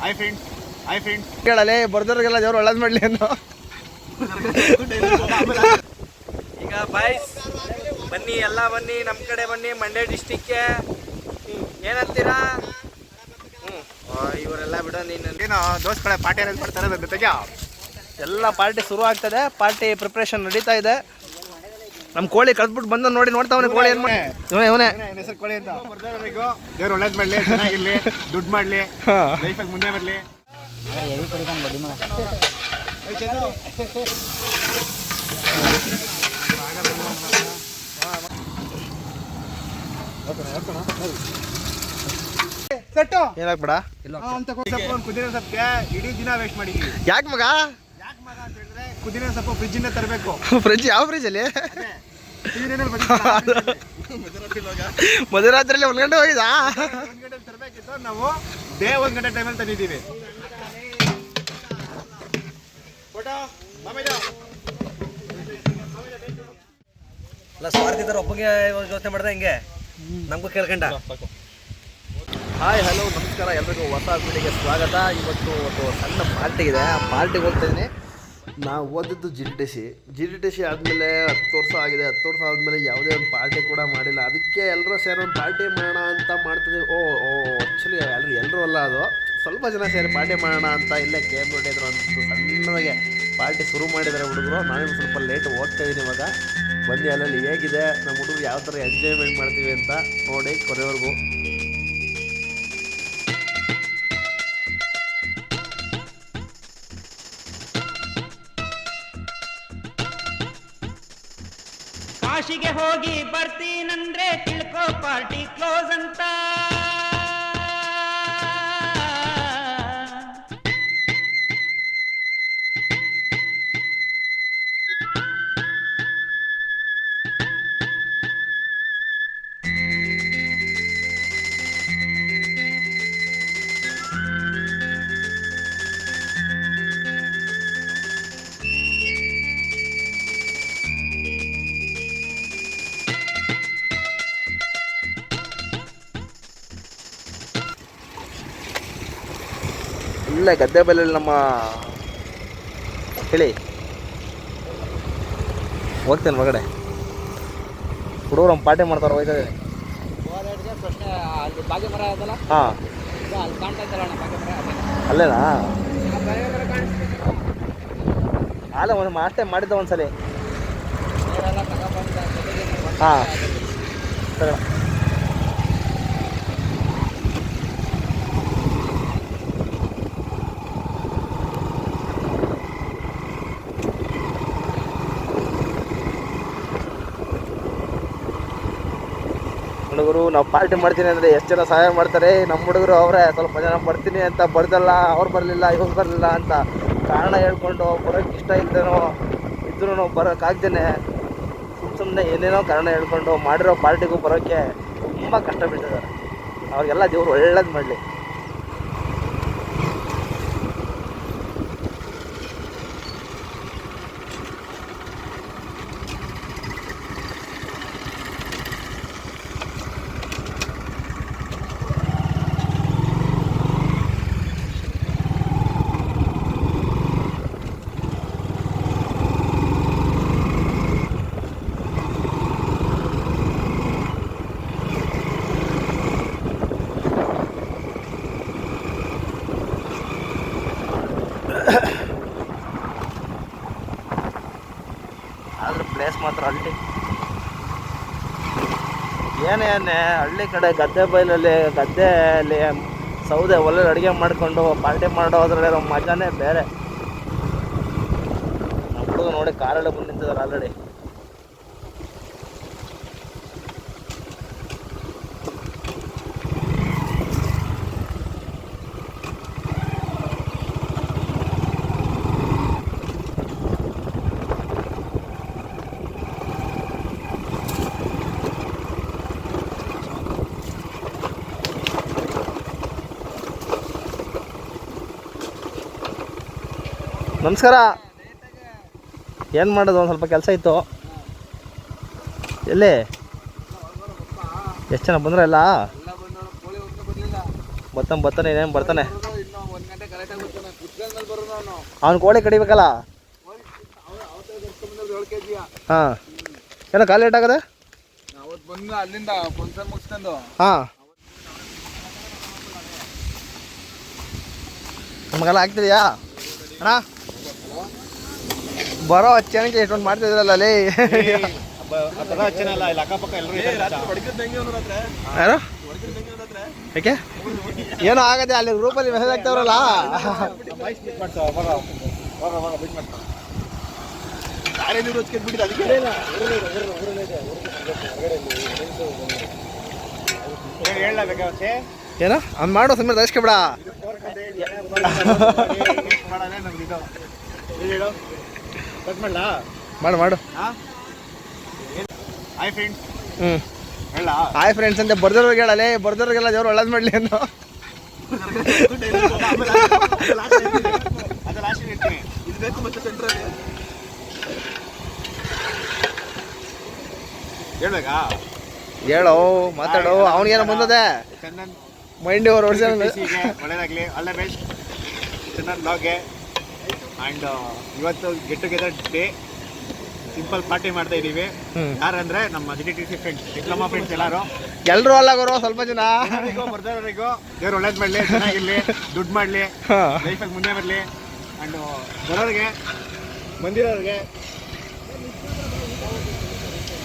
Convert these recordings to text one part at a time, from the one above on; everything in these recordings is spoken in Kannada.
ಹಾಯ್ ಫ್ರೆಂಡ್ಸ್ ಹಾಯ್ ಫ್ರೆಂಡ್ಸ್ ಕೇಳಲೆ ಬರ್ದವ್ರಿಗೆಲ್ಲ ದೇವ್ರು ಒಳ್ಳೇದು ಮಾಡಲಿ ಅನ್ನೋ ಈಗ ಬಾಯ್ಸ್ ಬನ್ನಿ ಎಲ್ಲ ಬನ್ನಿ ನಮ್ಮ ಕಡೆ ಬನ್ನಿ ಮಂಡ್ಯ ಡಿಸ್ಟಿಕ್ಗೆ ಏನಂತೀರಾ? ಹ್ಞೂ ಇವರೆಲ್ಲ ಬಿಡ ನೀನು. ಏನೋ ದೋಸ್ತ್ ಕಡೆ ಪಾರ್ಟಿ ಅರೇಂಜ್ ಮಾಡ್ತಾರೆ ನನ್ನ ಜೊತೆಗೆ? ಎಲ್ಲ ಪಾರ್ಟಿ ಶುರು ಆಗ್ತದೆ. ಪಾರ್ಟಿ ಪ್ರಿಪ್ರೇಷನ್ ನಡೀತಾ ಇದೆ. ನಮ್ಮ ಕೋಳಿ ಕಳ್ದ್ಬಿಟ್ಟು ಬಂದ ನೋಡಿ ನೋಡ್ತಾವನೆ ಕೋಳಿ ಏನ್ ಮಾಡಿ ಇವನೇ ಹೆಸರು ಕೋಳಿ ಅಂತ. ದೇವ್ರು ಒಳ್ಳೇದ್ ಮಾಡ್ಲಿ ಚೆನ್ನಾಗಿರ್ಲಿ ದುಡ್ಡು ಮಾಡ್ಲಿ ಮುಂದೆ ಬರ್ಲಿ. ಏನಾಗ್ಬೇಡ? ಇಡೀ ದಿನ ವೇಸ್ಟ್ ಮಾಡಿದ್ವಿ. ಯಾಕೆ ಮಗ? ಕುದಿನ ಸೊಪ್ಪು ಫ್ರಿಜ್ಜಿಂದ ತರಬೇಕು. ಫ್ರಿಜ್ ಯಾವ ಫ್ರಿಜ್ ಅಲ್ಲಿ? ಸೀರೆನಲ್ಲಿ ಬಂದಿತ್ತು ಮಧ್ಯರಾತ್ರಿಯಲ್ಲಿ ಒಂದ್ ಗಂಟೆ ಹೋಗಿದಾ ಒಂದ್ ಗಂಟೆ ತರಬೇಕಿತ್ತು. ನಾವು ಡೇ ಒಂದ್ ಗಂಟೆ ಟೈಮಲ್ಲಿ ತಂದಿದ್ದೀವಿ. ಅಲ್ಲ ಸ್ವಾರ್ಥಿತರ ಒಬ್ಬಗೆ ಯೋಚನೆ ಮಾಡ್ದೆ ಹಿಂಗೆ. ನಮಗೂ ಕೇಳ್ಕೊಂಡ. ಹಾಯ್ ಹಲೋ ನಮಸ್ಕಾರ. ಎಲ್ರಿಗೂ ಹೊಸ ವಿಡಿಯೋಗೆ ಸ್ವಾಗತ. ಇವತ್ತು ಒಂದು ಸಣ್ಣ ಪಾರ್ಟಿ ಇದೆ. ಆ ಪಾರ್ಟಿಗೆ ಹೋಗ್ತಾ ಇದ್ದೀನಿ. ನಾವು ಓದಿದ್ದು G D T C. G D T C ಆದಮೇಲೆ ಹತ್ತು ವರ್ಷ ಆಗಿದೆ. ಹತ್ತು ವರ್ಷ ಆದಮೇಲೆ ಯಾವುದೇ ಒಂದು ಪಾರ್ಟಿ ಕೂಡ ಮಾಡಿಲ್ಲ. ಅದಕ್ಕೆ ಎಲ್ಲರೂ ಸೇರಿ ಒಂದು ಪಾರ್ಟಿ ಮಾಡೋಣ ಅಂತ ಮಾಡ್ತಿದ್ದೀವಿ. ಓ ಓ ಆ್ಯಕ್ಚುಲಿ ಎಲ್ಲರೂ ಎಲ್ಲರೂ ಅಲ್ಲ ಅದು. ಸ್ವಲ್ಪ ಜನ ಸೇರಿ ಪಾರ್ಟಿ ಮಾಡೋಣ ಅಂತ ಇಲ್ಲೇ ಕೆ ಎಂ ಅಂತ ಸಣ್ಣದಾಗೆ ಪಾರ್ಟಿ ಶುರು ಮಾಡಿದ್ದಾರೆ ಹುಡುಗರು. ನಾವೇನು ಸ್ವಲ್ಪ ಲೇಟ್ ಹೋಗ್ತಾ ಇದ್ದೀನಿ ಇವಾಗ. ಬಂದು ಅಲ್ಲಲ್ಲಿ ಹೇಗಿದೆ? ನಮ್ಮ ಹುಡುಗರು ಯಾವ ಥರ ಎಂಜಾಯ್ಮೆಂಟ್ ಮಾಡ್ತೀವಿ ಅಂತ ನೋಡಿ ಕೊನೆವರೆಗೂ. ಕಾಶಿಗೆ ಹೋಗಿ ಬರ್ತೀನಂದ್ರೆ ತಿಳ್ಕೋ ಪಾರ್ಟಿ ಕ್ಲೋಸ್ ಅಂತ. ಇಲ್ಲೇ ಗದ್ದೆ ಬೈಲಲ್ಲಿ ನಮ್ಮ ಹೇಳಿ. ಹೋಗ್ತೇನೆ ಒಳಗಡೆ ಹುಡುಗರು ನಮ್ಮ ಪಾರ್ಟಿ ಮಾಡ್ತಾರೆ ಹೋಗ್ತಾ ಹಾಂ. ಅಲ್ಲೇನಾ? ಅಲ್ಲ, ಒಂದು ಅಷ್ಟೇ ಮಾಡಿದ್ದ ಒಂದ್ಸಲಿ. ಹಾಂ. ಸರಿ. ಹುಡುಗರು, ನಾವು ಪಾರ್ಟಿ ಮಾಡ್ತೀನಿ ಅಂದರೆ ಎಷ್ಟು ಜನ ಸಹಾಯ ಮಾಡ್ತಾರೆ? ನಮ್ಮ ಹುಡುಗರು ಅವರೇ, ಸ್ವಲ್ಪ ಜನ ಬರ್ತೀನಿ ಅಂತ ಬರ್ದಲ್ಲ, ಅವ್ರು ಬರಲಿಲ್ಲ, ಇವ್ರು ಬರಲಿಲ್ಲ ಅಂತ ಕಾರಣ ಹೇಳ್ಕೊಂಡು ಬರೋಕ್ಕೆ ಇಷ್ಟ ಇಲ್ದೇನೋ ಇದ್ರೂ ಬರೋಕ್ಕಾಗ್ದೇನೆ ಸುಮ್ಮ ಸುಮ್ಮನೆ ಏನೇನೋ ಕಾರಣ ಹೇಳ್ಕೊಂಡು ಮಾಡಿರೋ ಪಾರ್ಟಿಗೂ ಬರೋಕ್ಕೆ ತುಂಬ ಕಷ್ಟ ಬಿಟ್ಟಿದ್ದಾರೆ ಅವ್ರಿಗೆಲ್ಲ ದೇವ್ರು ಒಳ್ಳೇದು ಮಾಡಲಿ. ಏನೇನೆ ಹಳ್ಳಿ ಕಡೆ ಗದ್ದೆ ಬೈಲಲ್ಲಿ ಗದ್ದೆಯಲ್ಲಿ ಸೌದೆ ಒಲ್ಲೆ ಅಡುಗೆ ಮಾಡಿಕೊಂಡು ಪಾರ್ಟಿ ಮಾಡೋದ್ರಲ್ಲಿ ಮಜಾನೇ ಬೇರೆ. ಹುಡುಗ ನೋಡಿ ಕಾರಲ್ಲೇ ಬಂದು ಆಲ್ರೆಡಿ ನಮಸ್ಕಾರ. ಏನು ಮಾಡೋದು? ಒಂದು ಸ್ವಲ್ಪ ಕೆಲಸ ಇತ್ತು. ಎಲ್ಲಿ? ಎಷ್ಟು ಜನ ಬಂದ್ರೆ ಎಲ್ಲ? ಬರ್ತಾನೆ ಬರ್ತಾನೆ, ಇನ್ನೇನು ಬರ್ತಾನೆ? ಅವ್ನು ಕೋಳಿ ಕಡಿಬೇಕಲ್ಲ? ಹಾಂ. ಏನೋ ಕಾಲು ಲೇಟ್ ಆಗದೆ? ಅಲ್ಲಿಂದ ಮುಗಿಸ್ಕೊಂಡು ಹಾಂ. ನಮಗೆಲ್ಲ ಆಗ್ತಿದೆಯಾ? ಅಣ್ಣ? ಬರೋ ಹಚ್ಚನಕ್ಕೆ ಎಷ್ಟೊಂದು ಅಲ್ಲಿ ಇಲ್ಲಿ ಅಕ್ಕಪಕ್ಕ ಎಲ್ಲರೂ ಯಾರು ಏನೋ ಆಗದೆ ಅಲ್ಲಿ ಗ್ರೂಪಲ್ಲಿ ಮೆಸೇಜ್ ಆಗ್ತಾವ್ರಲ್ಲ ಏನೋ ಅವ್ನು ಮಾಡೋ ಸಮೀರ್ ದರ್ಶಕಬೇಡ ಕಟ್ ಮಾಡಲಾ? ಮಾಡು ಮಾಡು. ಹಾಯ್ ಫ್ರೆಂಡ್ಸ್ ಹ್ಞೂ ಹೇಳ ಹಾಯ್ ಫ್ರೆಂಡ್ಸ್ ಅಂತ ಬರ್ದವ್ರಿಗೆ ಹೇಳಲೇ? ಬರ್ದವ್ರಿಗೆಲ್ಲ ದೇವ್ರು ಒಳ್ಳೇದು ಮಾಡಲಿ ಅನ್ನೋ ಹೇಳ್ಬೇಕಾ ಹೇಳೋ ಮಾತಾಡೋ ಅವನಿಗೇನೋ ಬಂದದೆ. ಮೈಂಡ್ ಅವ್ರು ಒಳ್ಳೇದಾಗಲಿ ಆಲ್ ದ ಬೆಸ್ಟ್ ಬ್ಲಾಗ್ಗೆ ಆ್ಯಂಡ್ ಇವತ್ತು get together day simple party ಮಾಡ್ತಾ ಇದೀವಿ. ಯಾರಂದ್ರೆ ನಮ್ಮ G T C friends diploma friends ಎಲ್ಲರೂ. ಎಲ್ಲರೂ ಅಲ್ಲ ಗುರು ಸ್ವಲ್ಪ ಜನ. ಬರ್ದವರಿಗೂ ದೇವ್ರು ಒಳ್ಳೇದು ಮಾಡಲಿ ಚೆನ್ನಾಗಿರಲಿ ದುಡ್ಡು ಮಾಡಲಿ ಲೈಫಲ್ಲಿ ಲೈಫಾಗಿ ಮುಂದೆ ಬರಲಿ. ಆ್ಯಂಡ್ ಬರೋರಿಗೆ ಬಂದಿರೋರಿಗೆ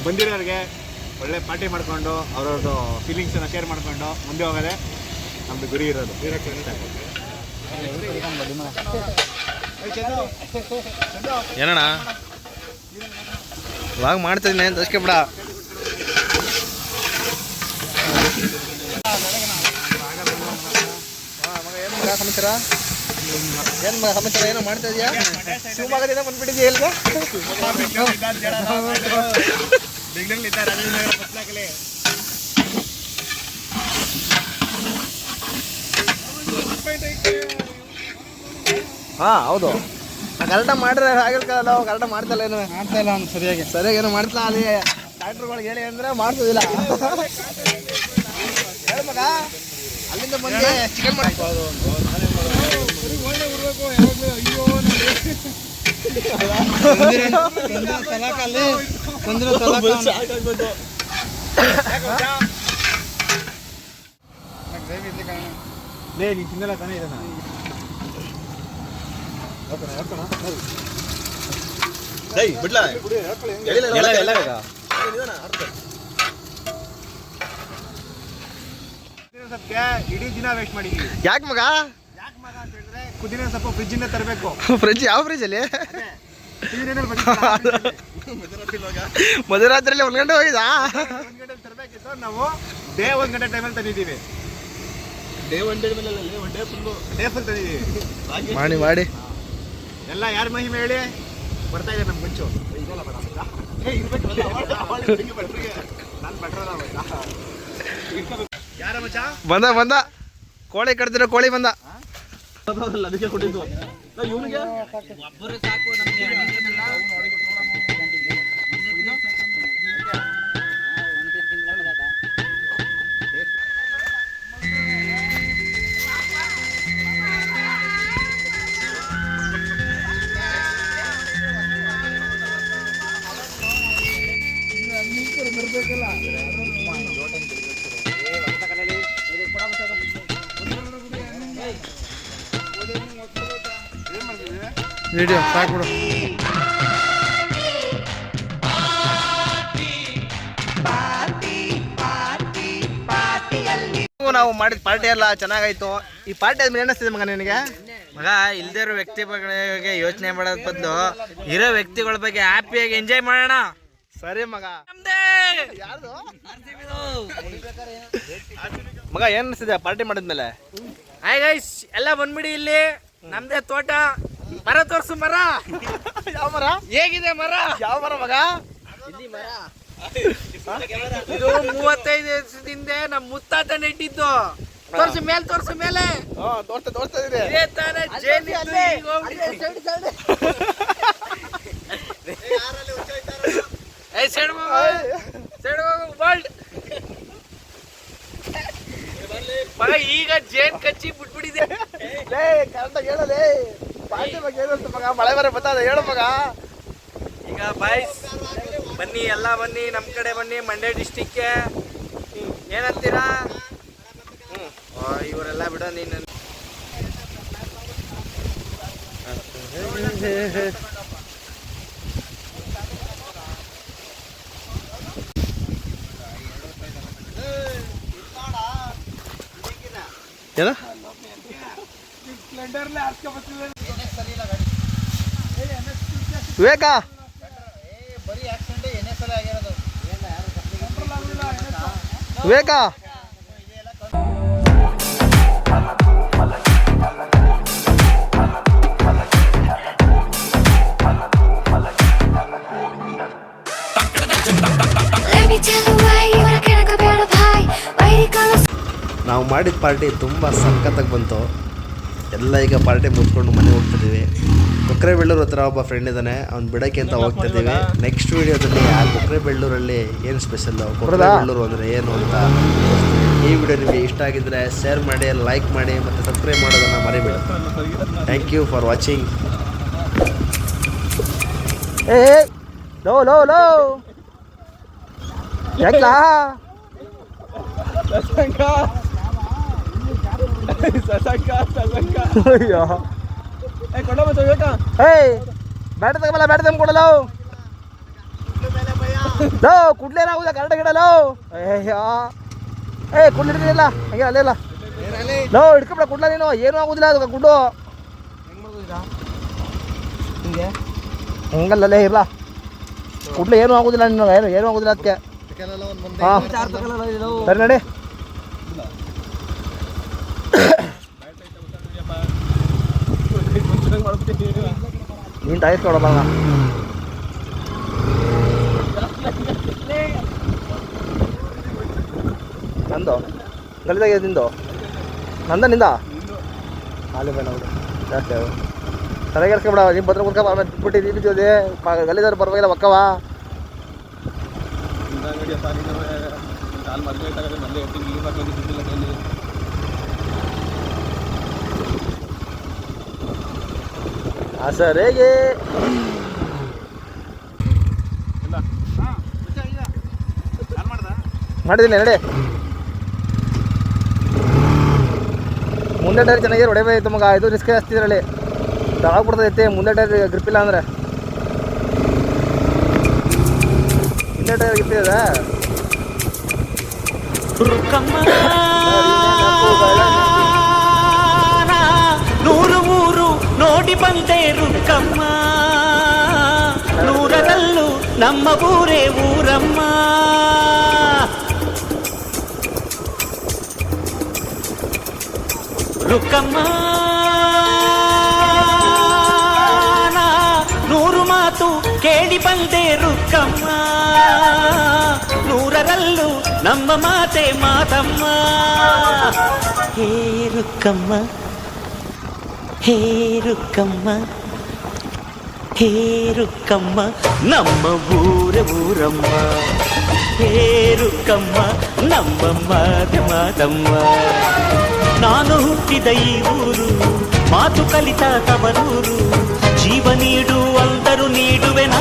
ಬಂದಿರೋರಿಗೆ ಒಳ್ಳೆ ಪಾರ್ಟಿ ಮಾಡಿಕೊಂಡು ಅವ್ರವ್ರದ್ದು ಫೀಲಿಂಗ್ಸನ್ನು ಶೇರ್ ಮಾಡಿಕೊಂಡು ಮುಂದೆ ಹೋಗೋದೆ ನಮ್ಮದು ಗುರಿ ಇರೋದು. ಏನಣ್ಣ? ಇವಾಗ ಮಾಡ್ತಿದ್ದೀನಿ ದರ್ಶಕಬೇಡ ಬಿಡ ಸಮಾಚಾರ ಏನು ಸಮಾಚಾರ, ಏನೋ ಮಾಡ್ತಾ ಇದೀಯಾ? ಶಿವಮೊಗ್ಗದಿಂದ ಬಂದ್ಬಿಟ್ಟಿದ್ಯಾ ಇಲ್ವಾ ಬೆಂಗಳೂರಲ್ಲಿ ಹಾಂ ಹೌದು. ಕರೆಕ್ಟಾಗಿ ಮಾಡಿದ್ರೆ ಆಗಿರ್ಕಲ್ಲ ನಾವು ಕರೆಕ್ಟಾಗಿ ಮಾಡ್ತಲ್ಲ ಏನು ಮಾಡ್ತಾ ಇಲ್ಲ ಅವ್ನು ಸರಿಯಾಗಿ. ಸರಿಯಾಗಿ ಏನು ಮಾಡ್ತಾ ಅಲ್ಲಿ ಡಾಕ್ಟ್ರುಗಳಿಗೆ ಹೇಳಿ ಅಂದ್ರೆ ಮಗ ಅಲ್ಲಿಂದ ಬಂದು ಚಿಕನ್ ಮಾಡಿ. ಲೇ ನೀನು ತಿನ್ನಲ್ಲ ತಾನೇ ಇದನ್ನ. ಪುದೀನ ಸೊಪ್ಪಿಗೆ ಇಡೀ ದಿನ ವೇಸ್ಟ್ ಮಾಡಿದ್ವಿ. ಯಾಕೆ ಮಗ? ಯಾಕೆ ಮಗ ಅಂತ ಹೇಳಿದ್ರೆ ಪುದೀನ ಸೊಪ್ಪು ಫ್ರಿಜ್ಜಿಂದ ತರಬೇಕು. ಫ್ರಿಜ್ ಯಾವ ಫ್ರಿಜ್ ಅಲ್ಲಿ? ಮಧ್ಯರಾತ್ರಿಯಲ್ಲಿ ಒಂದ್ ಗಂಟೆ ಹೋಗಿದಾ? ಒಂದ್ ಗಂಟೆ ತರಬೇಕಿತ್ತು. ನಾವು ಡೇ ಒಂದು ಗಂಟೆ ಟೈಮಲ್ಲಿ ತಂದಿದ್ದೀವಿ. ಡೇ ಒನ್ ಡೇ ಮೇಲೆ one day full day full ತಂದಿದ್ದೀವಿ. ಮಾಡಿ ಮಾಡಿ. ಎಲ್ಲ ಯಾರ ಮಹಿಮೆ ಹೇಳಿ? ಬರ್ತಾ ಇದೆ ನಮ್ಮ ಮುಂಚು ನಾನು ಯಾರ ಮಚ್ಚ? ಬಂದ ಬಂದ. ಕೋಳಿ ಕಡ್ದಿರೋ ಕೋಳಿ ಬಂದ. ಅದಕ್ಕೆ ಕೊಟ್ಟಿದ್ದು. ವಿಡಿಯೋ ಸಾಕ್ಬಿಡು ನಾವು ಮಾಡಿದ ಪಾರ್ಟಿ ಎಲ್ಲ ಚೆನ್ನಾಗಾಯ್ತು. ಈ ಪಾರ್ಟಿ ಆದ್ಮೇಲೆ ಏನಿಸ್ತಿದೆ ಮಗ ನಿನಗೆ? ಮಗ ಇಲ್ದೇ ಇರೋ ವ್ಯಕ್ತಿ ಬಗ್ಗೆ ಯೋಚನೆ ಮಾಡೋದ್ ಬದಲು ಇರೋ ವ್ಯಕ್ತಿಗಳ ಬಗ್ಗೆ ಹ್ಯಾಪಿಯಾಗಿ ಎಂಜಾಯ್ ಮಾಡೋಣ. ಸರಿ ಮಗ. ಮಗ ಏನ್ ಅನಿಸ್ತಿದೆ ಪಾರ್ಟಿ ಮಾಡಿದ್ಮೇಲೆ? ಹಾಯ್ ಗೈಸ್ ಎಲ್ಲ ಬಂದ್ಬಿಡಿ ಇಲ್ಲಿ. ನಮ್ದೇ ತೋಟ. ಮರ ತೋರ್ಸು ಮರ. ಯಾವ ಮರ? ಹೇಗಿದೆ ಮರ? ಯಾವ ಮರ ಮಗ? ಇದು ಮೂವತ್ತೈದು ವರ್ಷದಿಂದ ನಮ್ಮ ಮುತ್ತಾತ ನೆಟ್ಟಿದ್ದು ತೋರ್ಸು ಮೇಲೆ ತೋರ್ಸು ಮೇಲೆ. ತೋರ್ತಾ ಇದೇ ತಾನೇ ಸೈಡ್ ಮಗ ಈಗ ಜೇನ್ ಕಚ್ಚಿ ಬಿಟ್ಬಿಟ್ಟಿದೆ. ಗಂಡ ಹೇಳಲೇ. ಪಾರ್ಟಿ ಬಗ್ಗೆ ಏನು ಮಗ ಮಳೆ ಬರ ಬರ್ತದೆ ಹೇಳು ಮಗ. ಈಗ ಬಾಯ್ಸ್ ಬನ್ನಿ ಎಲ್ಲ ಬನ್ನಿ ನಮ್ಮ ಕಡೆ ಬನ್ನಿ ಮಂಡ್ಯ ಡಿಸ್ಟಿಕ್ಗೆ ಏನಂತೀರಾ? ಹ್ಞೂ ಇವರೆಲ್ಲ ಬಿಡ ನೀನು. ಏನ? ಏನ ಆಗಿದು ಬರಿ ಆಕ್ಸಿಡೆಂಟ್ ಏನಕ್ಕೆ ಆಗಿದೆ ವೇಕಾ ನಾವು ಮಾಡಿದ ಪಾರ್ಟಿ ತುಂಬ ಸಕ್ಕತ್ತಾಗಿ ಬಂತು. ಎಲ್ಲ ಈಗ ಪಾರ್ಟಿ ಮುಗಿಸ್ಕೊಂಡು ಮನೆಗೆ ಹೋಗ್ತಿದ್ದೀವಿ. ಕೊಕ್ಕರೆ ಬೆಳ್ಳೂರು ಹತ್ರ ಒಬ್ಬ ಫ್ರೆಂಡ್ ಇದ್ದಾನೆ ಅವ್ನು ಬಿಡಕ್ಕೆ ಅಂತ ಹೋಗ್ತಾ ಇದ್ದೀವಿ ನೆಕ್ಸ್ಟ್ ವೀಡಿಯೋದಲ್ಲಿ ಆ ಕೊಕ್ಕರೆ ಬೆಳ್ಳೂರಲ್ಲಿ ಏನು ಸ್ಪೆಷಲ್ಲು ಕೊಕ್ಕರೆ ಬೆಳ್ಳೂರು ಅಂದರೆ ಏನು ಅಂತ ಈ ವಿಡಿಯೋ ನಿಮಗೆ ಇಷ್ಟ ಆಗಿದ್ದರೆ ಶೇರ್ ಮಾಡಿ ಲೈಕ್ ಮಾಡಿ ಮತ್ತು ಸಬ್ಸ್ಕ್ರೈಬ್ ಮಾಡೋದನ್ನು ಮರಿಬೇಡಿ. ಥ್ಯಾಂಕ್ ಯು ಫಾರ್ ವಾಚಿಂಗ್ ಏ ಲೋ ಲೋ ಲೋ. ಯಾಕಲಾ? ಅಯ್ಯೋ ಏಯ್ ಬ್ಯಾಟ್ ತಗೋಬಲ್ಲ ಬ್ಯಾಟ ತಂದ್ಕೊಡಲ್ಲ ಲೋ ಕುಡ್ಲೇನಾಗುದ ಕರೆಕ್ಟ್ ಗಿಡಲೋ ಅಯ್ಯೋ ಏ ಕುಡ್ಲಿರ್ಲಿಲ್ಲ ಹಂಗೆ ಅಲ್ಲೇ ಇಲ್ಲ ಲೋ ಹಿಡ್ಕೊಬಿಡ ಕುಡ್ಲ ನೀನು ಏನು ಆಗುದಿಲ್ಲ ಅದು ಗುಡ್ಡು ಹಿಂಗೆ ಹಂಗಲ್ಲೇ ಇರ್ಲ ಕುಡ್ಲೆ ಏನು ಆಗುದಿಲ್ಲ ನಿನ್ನ ಏನು ಏನೂ ಆಗುದಿಲ್ಲ ಅದಕ್ಕೆ ಹಾಂ ಸರಿ ನಡಿ ಟೈಸ್ ಕೊಡೋಣ ನಂದು? ಗಲಿದಾಗೆ ನಿಂದು? ನಂದ ನಿಂದ? ಅಲ್ಲಿ ಬೇಡ ಬಿಡು ಜಾಸ್ತಿ ಅವು ತಲೆಗೆ ಬಿಡ ನಿಮ್ಮ ಭದ್ರ ಕುಡ್ಕ ಬಿಟ್ಟು ನೀನು ಬಿದ್ದೋದೆ ಗಲಿದಾರ ಪರವಾಗಿಲ್ಲ ಒಕ್ಕವ. ಆ ಸರಿಗೆ ಮಾಡಿದಿಲ್ಲ ನಡೆ. ಮುಂದೆ ಟೈರ್ ಚೆನ್ನಾಗಿ ಹೊಡೆಯಬೇಕು ಮಗ ಇದು ರಿಸ್ಕ್ ಜಾಸ್ತಿ ಇದರಲ್ಲಿ. ತಗೊಬಿಡ್ತದೆ ಬಿಡ್ತೈತೆ ಮುಂದೆ ಟೈರ್ ಗ್ರಿಪ್ ಇಲ್ಲ ಅಂದ್ರೆ. ಹಿಂದೆ ಟೈರ್ ಗ್ರಿಪ್ ಇದೆ. ನೋಡಿ ಬಂದೆ ರುಕ್ಕಮ್ಮ ನೂರರಲ್ಲೂ ನಮ್ಮ ಊರೇ ಊರಮ್ಮ ರುಕ್ಕಮ್ಮ ನೂರು ಮಾತು ಕೇಳಿ ಬಂದೆ ರುಕ್ಕಮ್ಮ ನೂರರಲ್ಲೂ ನಮ್ಮ ಮಾತೆ ಮಾತಮ್ಮ ಹೇ ರುಕ್ಕಮ್ಮ ಹೇ ರುಕ್ಕಮ್ಮ ಹೇ ರುಕ್ಕಮ್ಮ ನಮ್ಮ ಊರ ಊರಮ್ಮ ಹೇ ರುಕ್ಕಮ್ಮ ನಮ್ಮ ಮಾತ ಮಾತಮ್ಮ ನಾನು ಹುಟ್ಟಿದ ಈ ಊರು ಮಾತು ಕಲಿತ ತವರೂರು ಜೀವ ನೀಡು ಅಂದರು ನೀಡುವೆ ನಾ